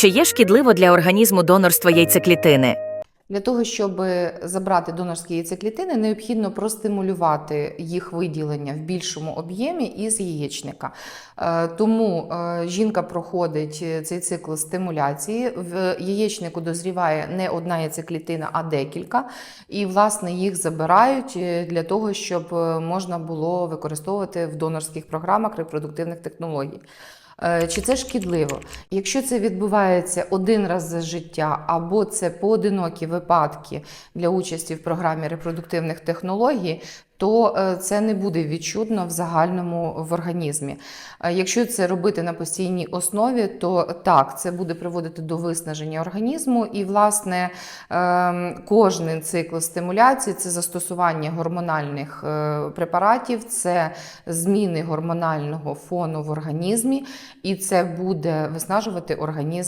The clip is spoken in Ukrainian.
Чи є шкідливо для організму донорство яйцеклітини? Для того, щоб забрати донорські яйцеклітини, необхідно простимулювати їх виділення в більшому об'ємі із яєчника. Е, Тому е, жінка проходить цей цикл стимуляції. В яєчнику дозріває не одна яйцеклітина, а декілька. І, власне, їх забирають е, для того, щоб можна було використовувати в донорських програмах репродуктивних технологій. Е, Чи це шкідливо? Якщо це відбувається один раз за життя, або це поодинокі випадки для участі в програмі репродуктивних технологій, то е, це не буде відчутно в загальному в організмі. Е, Якщо це робити на постійній основі, то так, це буде приводити до виснаження організму, і, власне, ем, кожний цикл стимуляції це застосування гормональних е, препаратів, це зміни гормонального фону в організмі, і це буде виснажувати організм